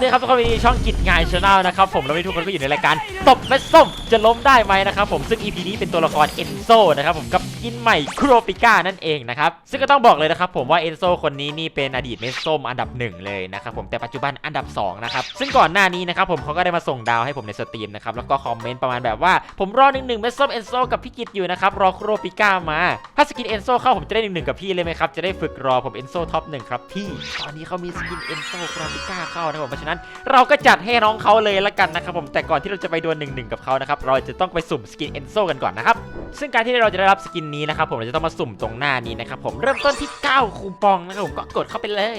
วัสดีครับทุกคนวันนี้ช่องกิจงานชาแนลนะครับผมแล้ววันนี้ทุกคนก็อยู่ในรายการตบแม่ส้มจะล้มได้ไหมนะครับผมซึ่ง EP นี้เป็นตัวละครเอนโซนะครับผมกับ กินใหม่ครปิก้านั่นเองนะครับซึ่งก็ต้องบอกเลยนะครับผมว่าเอนโซคนนี้นี่เป็นอดีตเม็ดส้มอันดับหนึ่งเลยนะครับผมแต่ปัจจุบันอันดับสองนะครับซึ่งก่อนหน้านี้นะครับผมเขาก็ได้มาส่งดาวให้ผมในสตรีมนะครับแล้วก็คอมเมนต์ประมาณแบบว่าผมรอหนึ่งหนึ่งเม็ดส้มเอนโซกับพี่กิจอยู่นะครับรอครปิก้ามา ถ้าสกินเอนโซเข้าผมจะได้หนึ่งหนึ่งกับพี่เลยไหมครับจะได้ฝึกรอผมเอนโซท็อปหนึ่งครับพี่ตอนนี้เขามีสกินเอนโซครปิก้าเข้านะครับผมเพราะฉะนั้นเราก็จัดให้น้องเขาเลยละกันนะครับผมแต่ก่อนที่เราจะไปดวลหนึ่งหนึ่งกับเขานะครับเราจะต้องไปสุ่มสกินเอนโซกันก่อนนะครับซึ่งการที่เราจะได้รับสกินนี้นะครับผมเราจะต้องมาสุ่มตรงหน้านี้นะครับผมเริ่มต้นที่ 9 คูปองนะครับผมก็กดเข้าไปเลย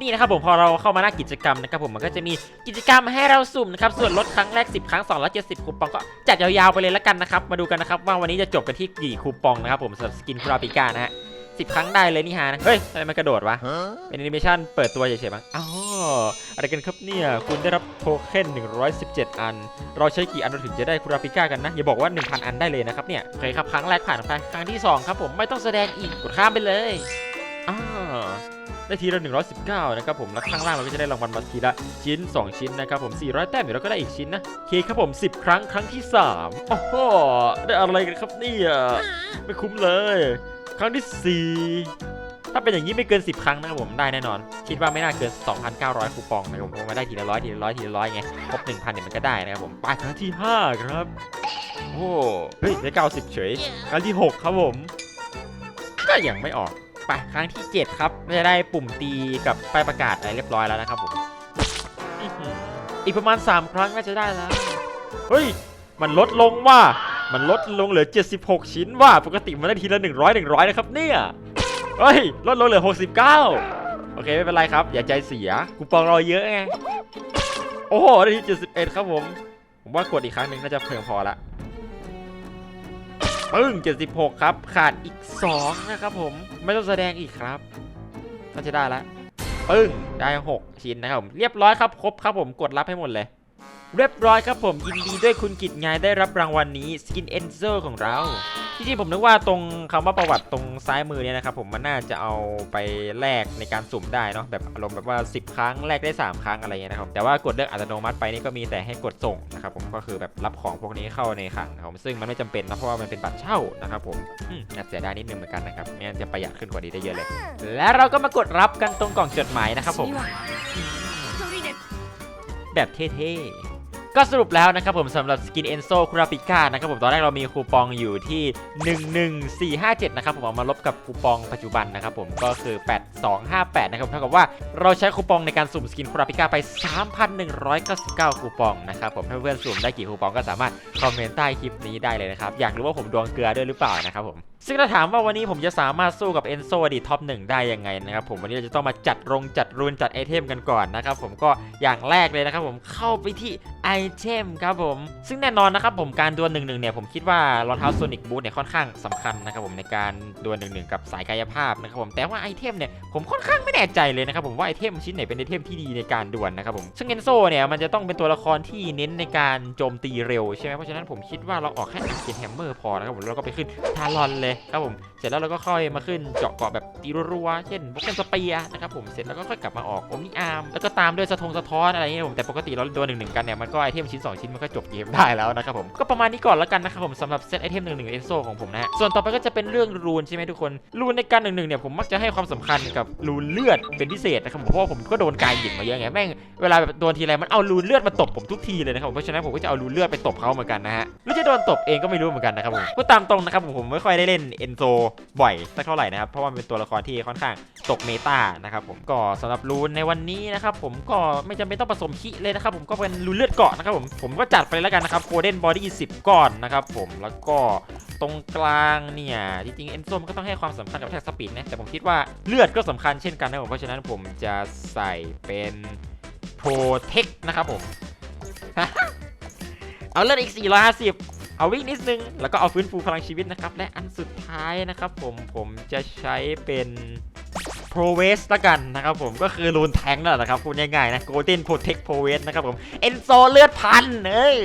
นี่นะครับผมพอเราเข้ามาหน้ากิจกรรมนะครับผมมันก็จะมีกิจกรรมให้เราสุ่มนะครับส่วนลดครั้งแรก 10 ครั้ง 270 คูปองก็จัดยาวๆไปเลยละกันนะครับมาดูกันนะครับว่าวันนี้จะจบกันที่กี่คูปองนะครับผมสำหรับสกินคราปิก้านะฮะ 10 ครั้งได้เลยนี่ฮะนะเฮ้ยทำไมมันกระโดดวะเป็นแอนิเมชันเปิดตัวเฉยๆบ้างอ๋ออะไรกันครับเนี่ยคุณได้รับโทเค็น117 อัน เราใช้กี่อันเราถึงจะได้คูราปิก้ากันนะอย่าบอกว่า 1,000 อันได้เลยนะครับเนี่ยโอเคครับครั้งแรกผ่านไปครั้งที่ 2 ครับผมไม่ต้องแสดงอีกกดข้ามไปเลยอ่าได้ทีละ119 นะครับผม แล้วข้างล่างเราก็จะได้รางวัลมาทีละชิ้น 2 ชิ้นนะครับผม 400 แต้มเดี๋ยวเราก็ได้อีกชิ้นนะโอเคครับผม 10 ครั้งครั้งที่ 3 โอ้โห ได้อะไรกันครับเนี่ย ไม่คุ้มเลย ครั้งที่ 4 ถ้าเป็นอย่างนี้ไม่เกิน 10 ครั้งนะครับผมได้แน่นอน คิดว่าไม่น่าเกิน 2,900 คูปองนะครับผมเพราะว่าได้ทีละร้อยทีละร้อยทีละร้อยไงครบ1,000เนี่ยมันก็ได้นะครับผมไปครั้งที่ 5 ครับ โอ้เฮ้ยได้90 เฉย ครั้งที่ 6 ครับผม ก็ยังไม่ออกไปครั้งที่ 7 ครับจะได้ปุ่มตีกับป้ายประกาศอะไรเรียบร้อยแล้วนะครับผมอีกประมาณ 3 ครั้งก็จะได้แล้ว เฮ้ย มันลดลงว่า มันลดลงเหลือ 76 ชิ้นว่าปกติมันได้ทีละ 100 100 นะครับเนี่ยเฮ้ยลดลงเหลือ 69 โอเคไม่เป็นไรครับ อย่าใจเสียคูปองเราเยอะไงโอ้โหได้ที่71 ครับผม ผมว่ากดอีกครั้งหนึ่งน่าจะเพียงพอละปึ้ง76 ครับ ขาดอีก 2 นะครับผม ไม่ต้องแสดงอีกครับก็จะได้ละปึ้งได้ 6 ชิ้นนะครับผมเรียบร้อยครับ ครบครับผมกดรับให้หมดเลย เรียบร้อยครับผมยินดีด้วยคุณกิจไงได้รับรางวัลนี้สกินเอนเซอร์ของเราที่จริงผมนึกว่าตรงคำว่าประวัติตรงซ้ายมือเนี่ยนะครับผมมันน่าจะเอาไปแลกในการสุ่มได้เนาะแบบอารมณ์แบบว่า 10 ครั้งแลกได้ 3 ครั้งอะไรเงี้ยนะครับแต่ว่ากดเลือกอัตโนมัติไปนี่ก็มีแต่ให้กดส่งนะครับผมก็คือแบบรับของพวกนี้เข้าในคลังครับซึ่งมันไม่จำเป็นนะเพราะว่ามันเป็นบัตรเช่านะครับผมอาเสียดายนิดนึงเหมือนกันนะครับไม่งั้นจะประหยัดขึ้นกว่านี้ได้เยอะเลย และเราก็มากดรับกันตรงกล่องจดหมายนะครับผมแบบเท่ๆ ก็สรุปแล้วนะครับผมสำหรับสกินเอนโซคูราปิก้านะครับผมตอนแรกเรามีคูปองอยู่ที่ 11457 นะครับผมเอามาลบกับคูปองปัจจุบันนะครับผมก็คือ 8258 นะครับเท่ากับว่าเราใช้คูปองในการสุ่มสกินคูราปิก้าไป 3,199 คูปองนะครับผมถ้าเพื่อนสุ่มได้กี่คูปองก็สามารถคอมเมนต์ใต้คลิปนี้ได้เลยนะครับอยากรู้ว่าผมดวงเกลือด้วยหรือเปล่านะครับผม ซึ่งถ้าถามว่าวันนี้ผมจะสามารถสู้กับเอนโซอดีตท็อปหนึ่งได้ยังไงนะครับผมวันนี้เราจะต้องมาจัดรงจัดรูนจัดไอเทมกันก่อนนะครับผมก็อย่างแรกเลยนะครับผมเข้าไปที่ไอเทมครับผมซึ่งแน่นอนนะครับผมการดวลหนึ่งหนึ่งเนี่ยผมคิดว่ารองเท้าโซนิกบูทเนี่ยค่อนข้างสำคัญนะครับผมในการดวลหนึ่งหนึ่งกับสายกายภาพนะครับผมแต่ว่าไอเทมเนี่ยผมค่อนข้างไม่แน่ใจเลยนะครับผมว่าไอเทมชิ้นไหนเป็นไอเทมที่ดีในการดวลนะครับผมซึ่งเอนโซเนี่ยมันจะต้องเป็นตัวละครที่เน้นในการโจมตีเร็วใช่ไหมเพราะฉะนั้นผมคิดว่าเราออกแค่อันเกนแฮมเมอร์พอนะครับผมแล้วก็ไปขึ้นทารอนเลยเลยครับผมเสร็จแล้วเราก็ค่อยมาขึ้นเจาะเกาะแบบตีรัวๆเช่นพวกกันสเปียนะครับผมเสร็จแล้วก็ค่อยกลับมาออกโอมนิอาร์มแล้วก็ตามด้วยสะทงสะท้อนอะไรเงี้ยผมแต่ปกติเราโดนหนึ่งหนึ่งกันเนี่ยมันก็ไอเทมชิ้น 2 ชิ้นมันก็จบเกมได้แล้วนะครับผมก็ประมาณนี้ก่อนแล้วกันนะครับผมสำหรับเซตไอเทมหนึ่งหนึ่งเอ็นโซของผมนะฮะส่วนต่อไปก็จะเป็นเรื่องรูนใช่ไหมทุกคนรูนในการหนึ่งหนึ่งเนี่ยผมมักจะให้ความสำคัญกับรูนเลือดเป็นพิเศษนะครับผมเพราะว่าผมก็โดนกายหยิบมาเยอะไงแม่งเวลาแบบโดนทีไรมันเอารูนเลือดมาตบผมทุกทีเลยนะครับเพราะฉะนั้นผมก็จะเอารูนเลือดไปตบเขาเหมือนกันนะฮะหรือจะโดนตบเองก็ไม่รู้เหมือนกันนะครับผมก็ตามตรงนะครับผมผมไม่ค่อยได้เล่นเอนโซบ่อยสักเท่าไหร่นะครับเพราะว่าเป็นตัวละครที่ค่อนข้างตกเมตานะครับผมก็สำหรับรูนในวันนี้นะครับผมก็ไม่จำเป็นต้องผสมคิเลยนะครับผมก็เป็นรูนเลือดเกาะนะครับผมผมก็จัดไปแล้วกันนะครับโคเดนบอดี้10ก้อนนะครับผมแล้วก็ตรงกลางเนี่ยจริงๆเอ็นโซมันก็ต้องให้ความสำคัญกับแท็กสปีดนะแต่ผมคิดว่าเลือดก็สำคัญเช่นกันนะผมเพราะฉะนั้นผมจะใส่เป็นโปรเทคนะครับผมเอาเลือดอีก 450 เอาวิ่งนิดนึง แล้วก็เอาฟื้นฟูพลังชีวิตนะครับ และอันสุดท้ายนะครับ ผมผมจะใช้เป็นโปรเวสละกันนะครับผมก็คือรูนแทงนั่นแหละครับพูดง่ายๆนะ Golden Protect p r o v e s นะครับผมเอนโซเลือดพันเอ้ย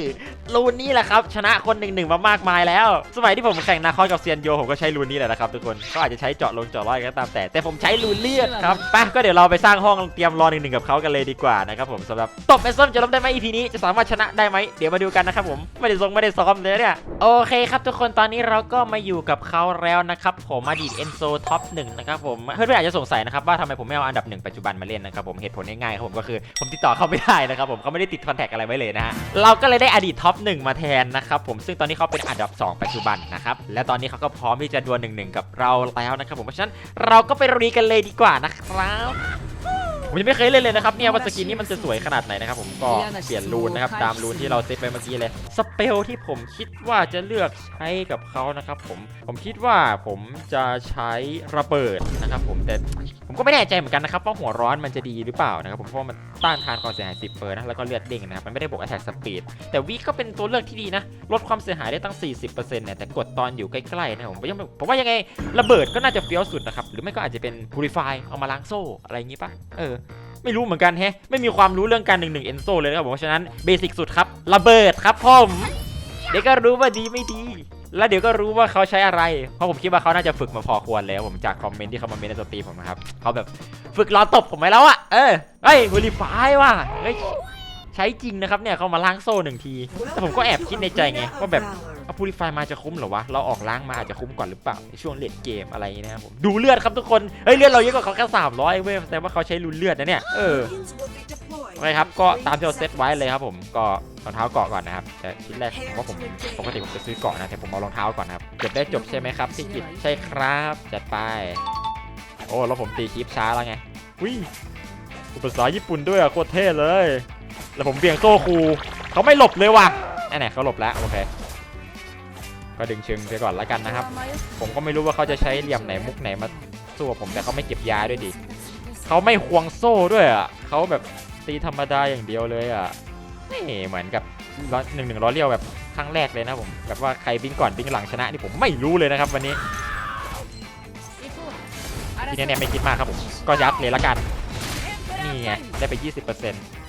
รูนนี้แหละครับ ชนะคนหนึ่งหนึ่งมามากมายแล้ว สมัยที่ผมแข่งนาคอนกับเซียนโยผมก็ใช้รูนนี้แหละนะครับทุกคนเขาอาจจะใช้เจาะลงเจาะร้อยก็ตามแต่ แต่ผมใช้รูนเลือดครับไปก็เดี๋ยวเราไปสร้างห้องเตรียมรอหนึ่งหนึ่งกับเขากันเลยดีกว่านะครับผมสำหรับตบเอสส้มจะล้มได้ไหม EP นี้จะสามารถชนะได้ไหมเดี๋ยวมาดูกันนะครับผมไม่ได้ทรงไม่ได้ซ้อมเลยเนี่ยโอเคครับทุกคนตอนนี้เราก็มาอยู่กับเขาแล้วนะครับผมอดีตเอนโซท็อปหนึ่งนะครับผมเพื่อนๆอาจจะสงสัยนะครับว่าทำไมผมไม่เอาอันดับหนึ่งปัจจุบันมาเล่นนะครับผมเหตุผลง่ายๆครับผมก็คือผมติดต่อเขาไม่ได้นะครับผมเขาไม่ได้ติดคอนแทคอะไรไว้เลยนะฮะเราก็เลยได้อดีตท็อปหนึ่งมาแทนนะครับผมซึ่งตอนนี้เขาเป็นอันดับ 2 ปัจจุบันนะครับและตอนนี้เขาก็พร้อมที่จะดวลหนึ่งหนึ่งกับเราแล้วนะครับผมเพราะฉะนั้นเราก็ไปรีกันเลยดีกว่านะครับ ผมยังไม่เคยเล่นเลยนะครับเนี่ยว่าสกินนี้มันจะสวยขนาดไหนนะครับผมก็เปลี่ยนรูนนะครับตามรูนที่เราเซตไปเมื่อกี้เลยสเปลที่ผมคิดว่าจะเลือกใช้กับเขานะครับผมผมคิดว่าผมจะใช้ระเบิดนะครับผมแต่ผมก็ไม่แน่ใจเหมือนกันนะครับว่าหัวร้อนมันจะดีหรือเปล่านะครับผมเพราะว่ามันต้านทานความเสียหาย 10เปอร์นะแล้วก็เลือดเด้งนะครับมันไม่ได้บวก attack speed แต่วิก็เป็นตัวเลือกที่ดีนะลดความเสียหายได้ตั้ง 40%เนี่ยแต่กดตอนอยู่ใกล้ๆนะผมยังผมว่ายังไงระเบิดก็น่าจะเฟี้ยวสุดนะครับหรือไม่ก็อาจจะเป็น purify เอามาล้างโซ่อะไรอย่างงี้ปะเออ ไม่รู้เหมือนกันแฮะ ไม่มีความรู้เรื่องการ1นึ่งเอนโซเลยนะครับผมเพราะฉะนั้นเบสิกสุดครับระเบิดครับผมเดี๋ยวก็รู้ว่าดีไม่ดี แล้วเดี๋ยวก็รู้ว่าเขาใช้อะไร เพราะผมคิดว่าเขาน่าจะฝึกมาพอควรแล้ว ผมจากคอมเมนต์ที่เขามาเมนต์ในสตรีมผมนะครับเขาแบบฝึกรอตบผมไปแล้วอะเออเฮ้ยบริฟายว่ะเฮ้ย ใช้จริงนะครับเนี่ยเขามาล้างโซ่หนึ่งที แต่ผมก็แอบคิดในใจไงว่าแบบเอาพูริฟายมาจะคุ้มเหรอวะ เราออกล้างมาอาจจะคุ้มก่อนหรือเปล่าในช่วงเลดเกมอะไรอย่างนี้นะครับผมดูเลือดครับทุกคน เฮ้ยเลือดเราเยอะกว่าเขาแค่สามร้อยเว้ยแต่ว่าเขาใช้รุนเลือดนะเนี่ย เออโอเคครับก็ตามที่เราเซตไว้เลยครับผมก็รองเท้าเกาะก่อนนะครับแต่ชิ้นแรกผมว่าผมปกติผมจะซื้อเกาะนะแต่ผมเอารองเท้าก่อนนะครับจบได้จบใช่ไหมครับพี่กิตใช่ครับจัดไป โอ้แล้วผมตีคลิปช้าแล้วไงวิภาษาญี่ปุ่นด้วยอะโคตรเท่เลย แล้วผมเบี่ยงโซ่ครูเขาไม่หลบเลยว่ะนั่นแหละเขาหลบแล้วโอเค ก็ดึงเชิงไปก่อนแล้วกันนะครับ ผมก็ไม่รู้ว่าเขาจะใช้เหลี่ยมไหนมุกไหนมาสู้กับผมแต่เขาไม่เก็บยาด้วยดิเขาไม่ควงโซ่ด้วยอะเขาแบบตีธรรมดาอย่างเดียวเลยอะนี่เหมือนกับล้อหนึ่งหนึ่งล้อเลี้ยวแบบครั้งแรกเลยนะผมแบบว่าใครบิงก่อนบิงหลังชนะนี่ผมไม่รู้เลยนะครับ วันนี้ทีนี้เนี่ยไม่คิดมากครับผมก็ยัดเลยละกันนี่ไงได้ไป 20%อื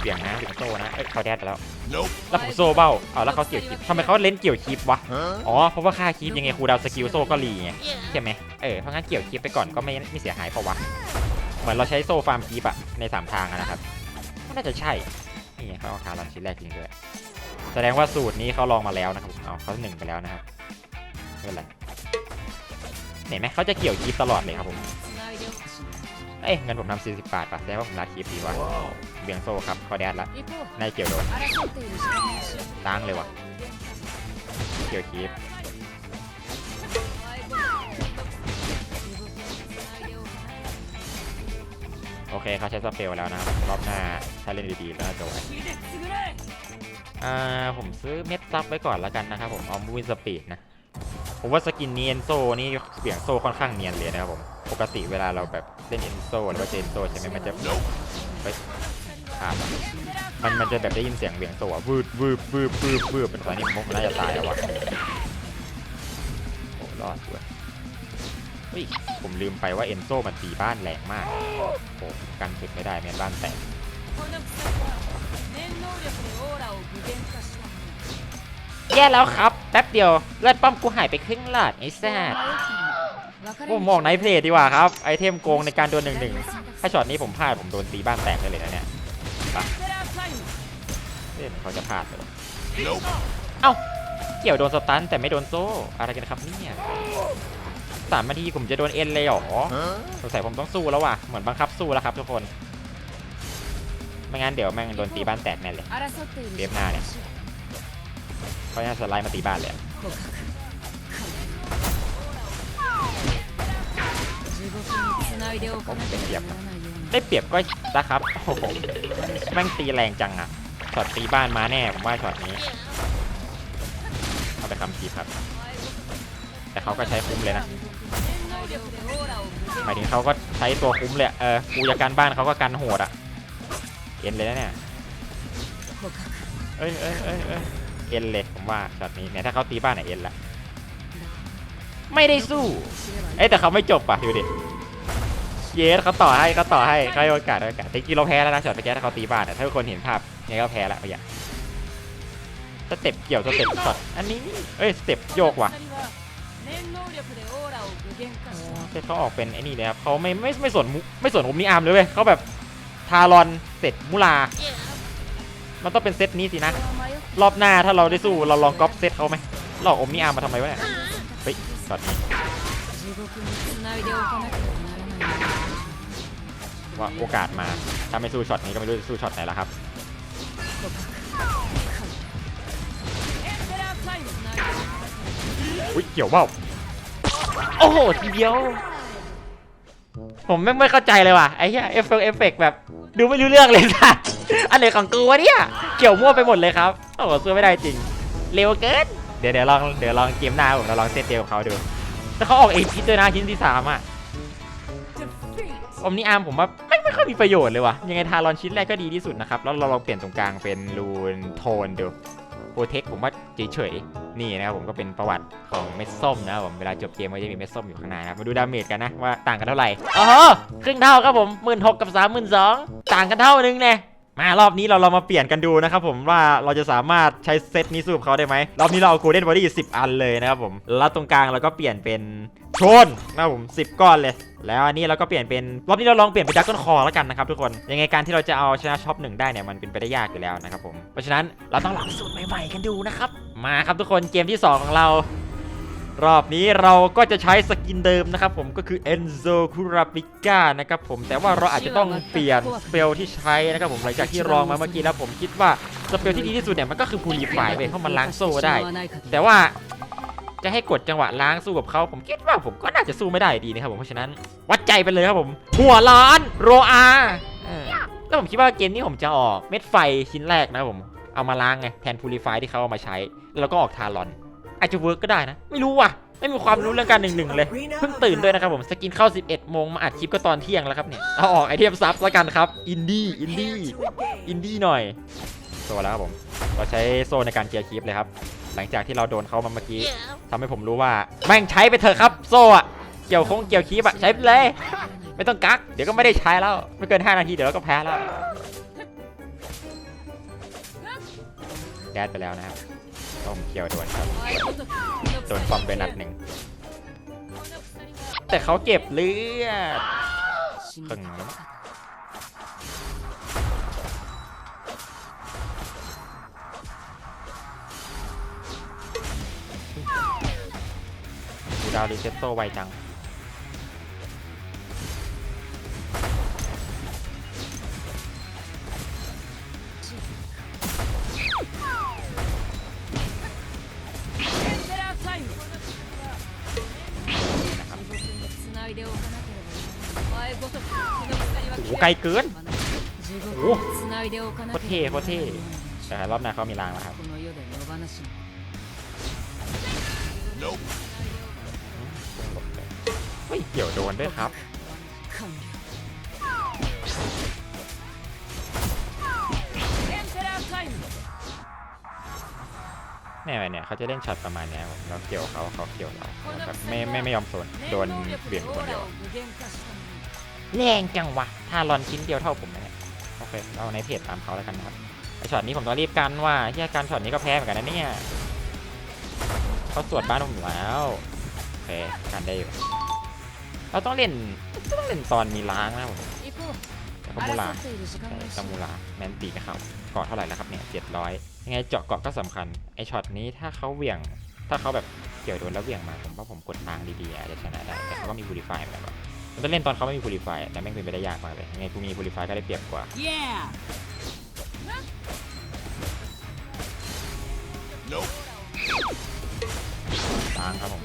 เบี่ยงนะเบี่ยงโซ่นะเอ้ยเขาแดดไปแล้วแล้วผมโซ่เบ้าเอาแล้วเขาเกี่ยวคลิปทำไมเขาเล่นเกี่ยวคลิปวะอ๋อเพราะว่าค่าคลิปยังไงครูดาวสกิลโซ่ก็รีไงใช่ไหมเออเพราะงั้นเกี่ยวคลิปไปก่อนก็ไม่ไม่เสียหายเพราะวะเหมือนเราใช้โซ่ฟาร์มคลิปอะในสามทางอะนะครับก็น่าจะใช่นี่ไงเขาเอาคารันชิ้นแรกจริงด้วยแสดงว่าสูตรนี้เขาลองมาแล้วนะครับเอาเขาหนึ่งไปแล้วนะครับไม่เป็นไรเห็นไหมเขาจะเกี่ยวคลิปตลอดเลยครับผม เอ้ยเงินผมทำ40 บาทป่ะแสดงว่าผมรัดคลิปดีว่ะเบี่ยงโซ่ครับเขาแดดละนายเกี่ยวโดนตั้งเลยว่ะเกี่ยวคีบโอเคเขาใช้สเปลแล้วนะครับรอบหน้าถ้าเล่นดีๆแล้วจะไหวอ่าผมซื้อเม็ดซับไว้ก่อนแล้วกันนะครับผมเอามูวินสปีดนะ ผมว่าสกินนี้เอนโซนี่เสียงโซ่ค่อนข้างเนียนเลยนะครับผม ปกติเวลาเราแบบเล่นเอนโซหรือว่าเจนโซใช่ไหมมันจะไปขาดมันมันจะแบบได้ยินเสียงเบี่ยงตัววืดวืดวืดวืดวืดเป็นตอนนี้ผมน่าจะตายแล้ววะโอ้รอดด้วยเฮ้ยผมลืมไปว่าเอนโซมันตีบ้านแรงมากโอ้กันสุดไม่ได้แม่บ้านแตก แย่แล้วครับแป๊บเดียวเลือดป้อมกูหายไปครึ่งหลอดไอ้แซ่บผมมองไนท์เพลย์ดีกว่าครับไอเทมโกงในการโดนหนึ่งหนึ่งถ้าช็อตนี้ผมพลาดผมโดนตีบ้านแตกได้เลยนะเนี่ยเอ๊ะเขาจะพลาดเลยวะเอ้าเกี่ยวโดนสตันแต่ไม่โดนโซ่อะไรกันครับเนี่ยสามนาทีผมจะโดนเอ็นเลยเหรอสงสัยผมต้องสู้แล้วว่ะเหมือนบังคับสู้แล้วครับทุกคนไม่งั้นเดี๋ยวแม่งโดนตีบ้านแตกแน่เลยเดฟหน้าเนี่ย เขาจะสไลด์มาตีบ้านเลยอะได้เปรียบก็นะครับโอ้โหแม่งตีแรงจังอะช็อตตีบ้านมาแน่ผมว่าช็อตนี้เอาไปคำทีครับ แต่เขาก็ใช้คุ้มเลยนะหมายถึงเขาก็ใช้ตัวคุ้มเลยอะเออกูจะการบ้านเขาก็กันโหดอะเอ็นเลยนะเนี่ยเอ้ยเอ้ยเอ้ย เอ็นเลยผมว่าช็อตนี้เนี่ยถ้าเขาตีบ้านไหนเอ็นละไม่ได้สู้เอ้แต่เขาไม่จบป่ะดูดิเยสเขาต่อให้เขาต่อให้เขาโอกาสโอกาสแต่กี้เราแพ้แล้วนะช็อตเมื่อกี้ถ้าเขาตีบ้านถ้าทุกคนเห็นภาพยังก็แพ้ละไปอย่างสเต็ปเกี่ยวสเต็ปช็อตอันนี้เอ้ยสเต็ปโยกว่ะเขาออกเป็นไอ้นี่เลยครับเขาไม่ไม่ไม่สนมุกไม่สนอมนิอามเลยเว้ยเขาแบบทารอนเสร็จมุลา มันต้องเป็นเซตนี้สินะ รอบหน้าถ้าเราได้สู้เราลองก๊อปเซตเขาไหมหลอกอมนี่อาร์มาทำไมวะเนี่ยเฮ้ยตอนนี้ว่าโอกาสมาถ้าไม่สู้ช็อตนี้ก็ไม่รู้จะสู้ช็อตไหนแล้วครับอุ้ยเกี่ยวเบ้าโอ้โหทีเดียว ผมไม่ไม่เข้าใจเลยว่ะไอ้เหี้ยเอฟเฟกต์แบบ ดูไม่รู้เรื่องเลยสัส อันไหนของกูวะเนี่ย เกี่ยวมั่วไปหมดเลยครับ โอ้โหสู้ไม่ได้จริง เร็วเกิน เดี๋ยวเดี๋ยวลองเดี๋ยวลองเกมหน้าผมเราลองเซตเดียวกับเขาดูแล้วเขาออกเอพิทด้วยนะชิ้นที่สามอะอมนี่อาร์มผมว่าไม่ไม่ค่อยมีประโยชน์เลยว่ะ ยังไงทารอนชิ้นแรกก็ดีที่สุดนะครับ แล้วเราลองเปลี่ยนตรงกลางเป็นรูนโทนดูโปรเทคผมว่าเฉยๆ นี่นะครับผมก็เป็นประวัติของเม็ดส้มนะครับผมเวลาจบเกมก็จะมีเม็ดส้มอยู่ข้างในนะครับมาดูดาเมจกันนะว่าต่างกันเท่าไหร่อ๋อครึ่งเท่าครับผมหมื่นหกกับสามหมื่นสองต่างกันเท่านึงเนี่ย มารอบนี้เราเรามาเปลี่ยนกันดูนะครับผมว่าเราจะสามารถใช้เซตนี้สู้กับเขาได้ไหมรอบนี้เราเอาโกลเด้นบอดี้สิอันเลยนะครับผมแล้วตรงกลางเราก็เปลี่ยนเป็นโชนนะครับผม10ก้อนเลย แล้วอันนี้เราก็เปลี่ยนเป็นรอบนี้เราลองเปลี่ยนเป็นดักก้อนคอแล้วกันนะครับทุกคนยังไงการที่เราจะเอาชนะช็อปหนึ่งได้เนี่ยมันเป็นไปได้ยากอยู่แล้วนะครับผมเพราะฉะนั้นเราต้องหลองสูตรใหม่ๆกันดูนะครับมาครับทุกคนเกมที่สองของเรา รอบนี้เราก็จะใช้สกินเดิมนะครับผมก็คือ Enzo Kurapika นะครับผมแต่ว่าเราอาจจะต้องเปลี่ยนสเปลที่ใช้นะครับผมหลังจากที่ลองมาเมื่อกี้แล้วผมคิดว่าสเปลที่ดีที่สุดเนี่ยมันก็คือ Purify เว้ยเพราะมันล้างโซ่ได้ แต่ว่าจะให้กดจังหวะล้างสู้กับเขาผมคิดว่าผมก็น่าจะสู้ไม่ได้ดีนะครับผมเพราะฉะนั้นวัดใจไปเลยครับผม หัวล้านโรอาเออแล้วผมคิดว่าเกมนี้ผมจะออกเม็ดไฟชิ้นแรกนะครับผมเอามาล้างไงแทน Purify ที่เขาเอามาใช้ แล้วก็ออกทารอน อาจจะเวิร์กก็ได้นะ ไม่รู้ว่ะ ไม่มีความรู้เรื่องการหนึ่งหนึ่งเลย เพิ่งตื่นด้วยนะครับผม สกินเข้า 11 โมงมาอัดคลิปก็ตอนเที่ยงแล้วครับเนี่ย เอาออกไอเทมซับแล้วกันครับ อินดี้ อินดี้ อินดี้หน่อยโซแล้วครับผม เราใช้โซในการเคลียร์คลิปเลยครับ หลังจากที่เราโดนเขามาเมื่อกี้ทำให้ผมรู้ว่า แม่งใช้ไปเถอะครับ โซ่อะเกี่ยวคงเกี่ยวคลิปอะใช้ไปเลย ไม่ต้องกัก เดี๋ยวก็ไม่ได้ใช้แล้ว ไม่เกิน 5 นาทีเดี๋ยวเราก็แพ้แล้วแดดไปแล้วนะครับ ต้องเกี่ยวด่วนครับโดนฟอมไปนัดหนึ่ง แต่เขาเก็บเลือดครึ่งแล้วกูดาวรีเซ็ตโซไวจัง いでおかなければならない前ごとくこの鎖は โอ้โหไกลเกิน 地獄 โอ้ につないでおかな โคตร け เท่ れ โค ば ตรเท่แต่รอบหน้าเขามีรางแล้วครับ この世で野放しに เฮ้ย เกี่ยวโดนด้วยครับ เนี่ยเนี่ยเขาจะเล่นช็อตประมาณนี้เราเกี่ยวเขาเขาเกี่ยวเราแบบไม่ไม่ไม่ยอมโซนโดนเบี่ยงคนเดียวแรงจังวะถ้ารอนชิ้นเดียวเท่าผมเนี่ยโอเคเราในเพจตามเขาแล้วกันนะครับไอช็อตนี้ผมต้องรีบกันว่าที่การช็อตนี้ก็แพ้เหมือนกันนะเนี่ยเขาสวดบ้านผมแล้วโอเคกันได้อยู่เราต้องเล่นต้องเล่นตอนมีล้างนะผมก็มูลาแช่กมูลาแมนตีนะครับ เกาะเท่าไหร่แล้วครับเนี่ยเจ็ดร้อยยังไงเจาะเกาะก็สำคัญไอช็อตนี้ถ้าเขาเหวี่ยง ถ้าเขาแบบเกี่ยวโดนแล้วเหวี่ยงมาผมว่าผมกดทางดีๆอาจจะชนะได้แต่เขาก็มีบูริฟายเหมือนกันมันจะเล่นตอนเขาไม่มีบูริฟายแต่แม่งเป็นไปได้ยากมากเลยยังไงกูมีบูริฟายก็ได้เปรียบกว่า yeah. ล้างครับผม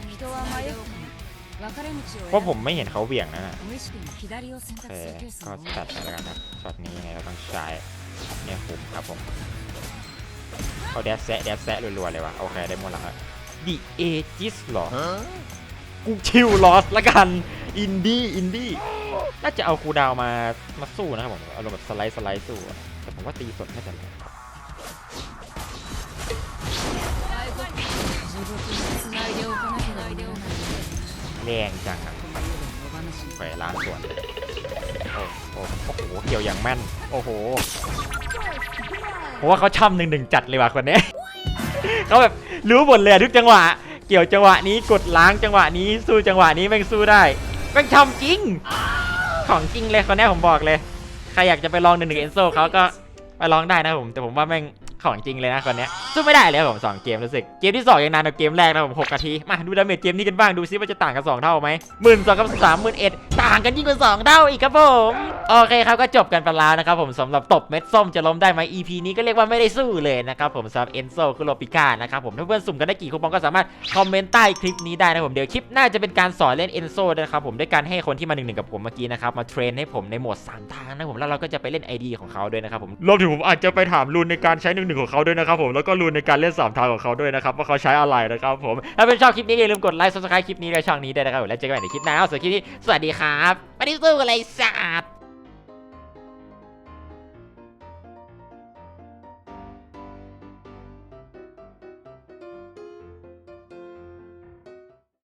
เพราะผมไม่เห็นเขาเบี่ยงนะโอเคก็ตัดไปแล้วกันครับช็อตนี้ยังไงเราต้องใช้ เนี่ยผมครับผมเอาแดดแซะแดดแซะรัวๆเลยว่ะโอเคได้หมดและครับดิเอจิสหรอกูชิวลอสละกันอินดี้อินดี้น่าจะเอาคูดาวมามาสู้นะครับผมอารมณ์แบบสไลด์สไลด์สู้แต่ผมว่าตีสดน่าจะเลยแรงจังครับไปล้านส่วน เกี่ยวอย่างแม่น โอ้โหผมว่าเขาช่ำหนึ่งหนึ่งจัดเลยว่ะคนนี้ เขาแบบรู้หมดเลยอะทุกจังหวะ เกี่ยวจังหวะนี้กดล้างจังหวะนี้สู้จังหวะนี้แม่งสู้ได้แม่งช่ำจริง ของจริงเลยคนนี้ผมบอกเลย ใครอยากจะไปลองหนึ่งหนึ่งเอนโซเขาก็ไปลองได้นะผม แต่ผมว่าแม่ง ของจริงเลยนะคนเนี้ยสู้ไม่ได้เลยครับผมสองเกมรู้สึกเกมที่สองยังนานกว่าเกมแรกนะผมหกนาทีมาดูดาเมจเกมนี้กันบ้างดูซิว่าจะต่างกันสองเท่าไหมหมื่นสองกับสามหมื่นเอ็ดต่างกันยิ่งกว่าสองเท่าอีกครับผมโอเคครับก็จบกันไปแล้วนะครับผมสำหรับตบเม็ดส้มจะล้มได้ไหม EP นี้ก็เรียกว่าไม่ได้สู้เลยนะครับผมสำหรับเอนโซคุโรปิก้านะครับผมถ้าเพื่อนสุ่มกันได้กี่คูปองก็สามารถคอมเมนต์ใต้คลิปนี้ได้นะผมเดี๋ยวคลิปหน้าจะเป็นการสอนเล่นเอนโซนะครับผมด้วยการให้คนที่มาหนึ่งหนึ่งกับผมเมื่อกี้นะครับมาเทรนให้ผมในโหมดสามทางนะผมแล้วเราก็จะไปเล่น ID ของเขาด้วยนะครับผมรวมถึงผมอาจจะไปถามรูนในการใช้หนึ่งนึ่งของเขาด้วยนะครับผมแล้วก็รูนในการเล่นสามทางของเขาด้วยนะครับว่าเขาใช้อะไรนะครับผมถ้าเป็นชอบคลิปนี้อย่าลืมกดไลค์ซับสไครต์คลิปนี้และช่องนี้ด้วยนะครับแล้วเจอกันใหม่ในคลิปหน้าสวนคลิปนี้สวัสดีครับไม่ได้สู้กันเลยสัตว์